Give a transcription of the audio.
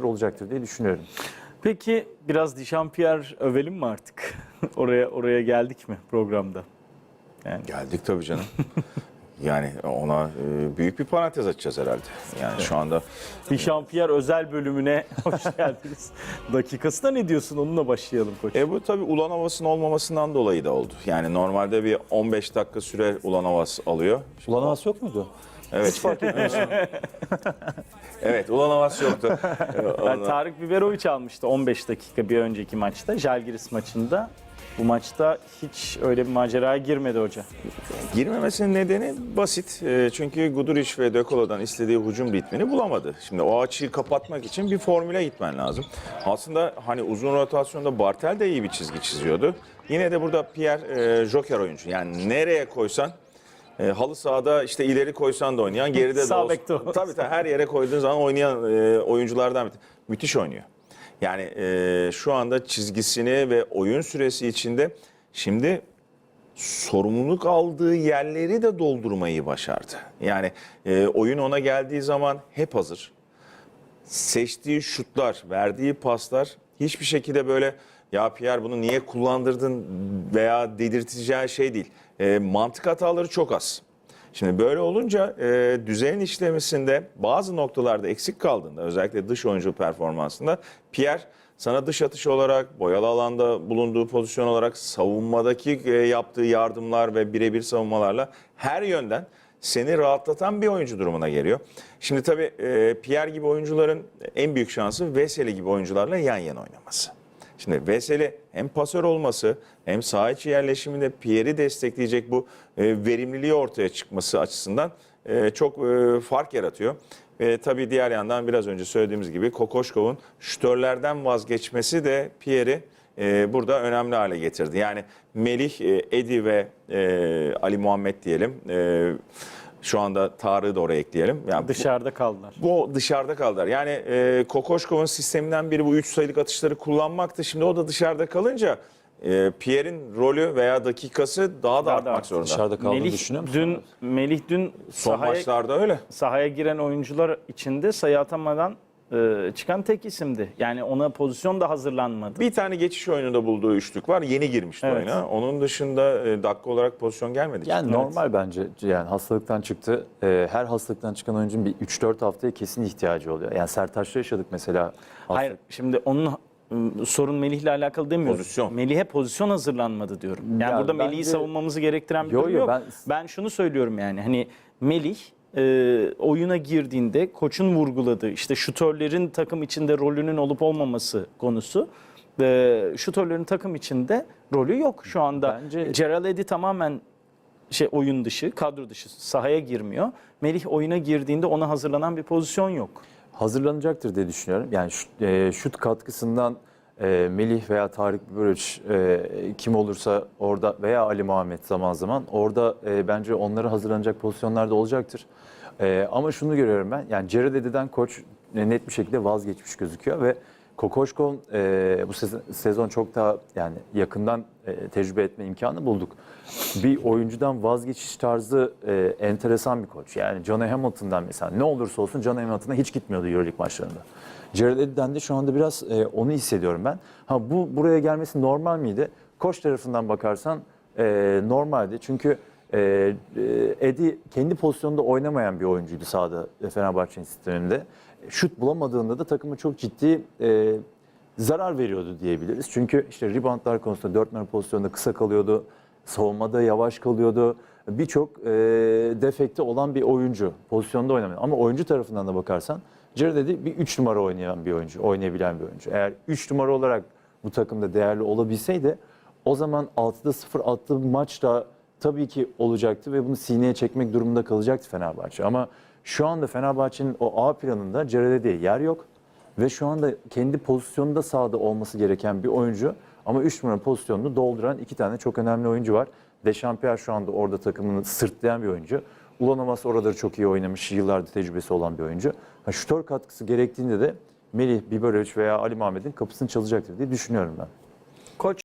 olacaktır diye düşünüyorum. Peki biraz Dişampiyerre övelim mi artık? oraya oraya geldik mi programda? Yani Geldik tabii canım. yani ona e, büyük bir parantez açacağız herhalde. Yani şu anda Dişampiyerre özel bölümüne hoş geldiniz. Dakikasına ne diyorsun? Onunla başlayalım koç. E bu tabii ulan havasının olmamasından dolayı da oldu. Yani normalde bir 15 dakika süre ulan havası alıyor. Ulan havası yok muydu? Evet. fark etmiyorsun. Evet ulan havası yoktu. Yani Tarık Biberovic almıştı 15 dakika bir önceki maçta. Jalgiris maçında. Bu maçta hiç öyle bir maceraya girmedi hoca. Girmemesinin nedeni basit. E, çünkü Guduric ve De Colo'dan istediği hücum ritmini bulamadı. Şimdi o açıyı kapatmak için bir formüle gitmen lazım. Aslında hani uzun rotasyonda Bartel de iyi bir çizgi çiziyordu. Yine de burada Pierre e, Joker oyuncu. Yani nereye koysan e, halı sahada işte ileri koysan da oynayan, geride de olsun. Tabii tabii her yere koyduğun zaman oynayan e, oyunculardan bir müthiş oynuyor. Yani e, şu anda çizgisini ve oyun süresi içinde şimdi sorumluluk aldığı yerleri de doldurmayı başardı. Yani e, oyun ona geldiği zaman hep hazır. Seçtiği şutlar, verdiği paslar hiçbir şekilde böyle ya Pierre bunu niye kullandırdın veya dedirteceği şey değil. E, mantık hataları çok az. Şimdi böyle olunca e, düzenin işlemesinde bazı noktalarda eksik kaldığında özellikle dış oyuncu performansında Pierre sana dış atış olarak, boyalı alanda bulunduğu pozisyon olarak savunmadaki e, yaptığı yardımlar ve birebir savunmalarla her yönden seni rahatlatan bir oyuncu durumuna geliyor. Şimdi tabii e, Pierre gibi oyuncuların en büyük şansı Veseli gibi oyuncularla yan yana oynaması. Şimdi Veseli hem pasör olması hem saha içi yerleşiminde Pierre'i destekleyecek bu e, verimliliği ortaya çıkması açısından e, çok e, fark yaratıyor. Ve tabii diğer yandan biraz önce söylediğimiz gibi Kokoşkov'un şütörlerden vazgeçmesi de Pierre'i e, burada önemli hale getirdi. Yani Melih, e, Edi ve e, Ali Muhammed diyelim. E, şu anda Tarık'ı da oraya ekleyelim. Yani bu- Dışarıda kaldılar. bu dışarıda kaldılar. Yani e, Kokoşkov'un sisteminden biri bu 3 sayılık atışları kullanmaktı. Şimdi o da dışarıda kalınca e, Pierre'in rolü veya dakikası daha da Daha da artmak arttı. zorunda. Dışarıda kaldığını Melih düşünüyor musun? dün Melih dün Son sahaya, maçlarda öyle. sahaya giren oyuncular içinde sayı atamadan e, çıkan tek isimdi. Yani ona pozisyon da hazırlanmadı. Bir tane geçiş oyununda bulduğu üçlük var. Yeni girmişti Evet. oyuna. Onun dışında e, dakika olarak pozisyon gelmedi. Yani normal bence. Yani hastalıktan çıktı. Ee, her hastalıktan çıkan oyuncunun bir 3-4 haftaya kesin ihtiyacı oluyor. Yani Sertaç'ta yaşadık mesela. Hayır şimdi onun ım, sorun Melih'le alakalı demiyorum. Pozisyon. Melih'e pozisyon hazırlanmadı diyorum. Yani Ya burada Melih'i bence- savunmamızı gerektiren bir Yo, durum yo, yok. ben- Ben... şunu söylüyorum yani hani Melih e, oyuna girdiğinde koçun vurguladığı işte şutörlerin takım içinde rolünün olup olmaması konusu. E, şutörlerin takım içinde rolü yok şu anda. Bence- Gerald Eddy tamamen şey oyun dışı, kadro dışı sahaya girmiyor. Melih oyuna girdiğinde ona hazırlanan bir pozisyon yok. hazırlanacaktır diye düşünüyorum. Yani şut, e, şut katkısından e, Melih veya Tarık Börüç e, kim olursa orada veya Ali Muhammed zaman zaman orada e, bence onları hazırlanacak pozisyonlarda olacaktır. E, ama şunu görüyorum ben yani Jared Eddy'den koç e, net bir şekilde vazgeçmiş gözüküyor ve Kokoşkon e, bu sezon, sezon çok daha yani yakından e, tecrübe etme imkanı bulduk. Bir oyuncudan vazgeçiş tarzı e, enteresan bir koç. Yani John Hamilton'dan mesela ne olursa olsun John Hamilton'a hiç gitmiyordu Euroleague maçlarında. Jared Eddy'den de şu anda biraz e, onu hissediyorum ben. Ha bu buraya gelmesi normal miydi? Koç tarafından bakarsan e, normaldi. Çünkü e, e, kendi pozisyonunda oynamayan bir oyuncuydu sahada e, Fenerbahçe'nin sisteminde. Şut bulamadığında da takımı çok ciddi e, zarar veriyordu diyebiliriz. Çünkü işte reboundlar konusunda 4 numara pozisyonda kısa kalıyordu. Savunmada yavaş kalıyordu. Birçok e, defekte olan bir oyuncu. Pozisyonda oynamıyor. Ama oyuncu tarafından da bakarsan Jared Eddy bir 3 numara oynayan bir oyuncu. Oynayabilen bir oyuncu. Eğer 3 numara olarak bu takımda değerli olabilseydi o zaman 6'da 0 attığı maçta tabii ki olacaktı ve bunu sineye çekmek durumunda kalacaktı Fenerbahçe. Ama şu anda Fenerbahçe'nin o A planında Jared Eddy'ye yer yok. Ve şu anda kendi pozisyonunda sahada olması gereken bir oyuncu ama 3 numara pozisyonunu dolduran iki tane çok önemli oyuncu var. Dechampierre şu anda orada takımını sırtlayan bir oyuncu. Ulanamas orada çok iyi oynamış, yıllardır tecrübesi olan bir oyuncu. Ha, şutör katkısı gerektiğinde de Melih Biberovic veya Ali Mahmet'in kapısını çalacaktır diye düşünüyorum ben. Koç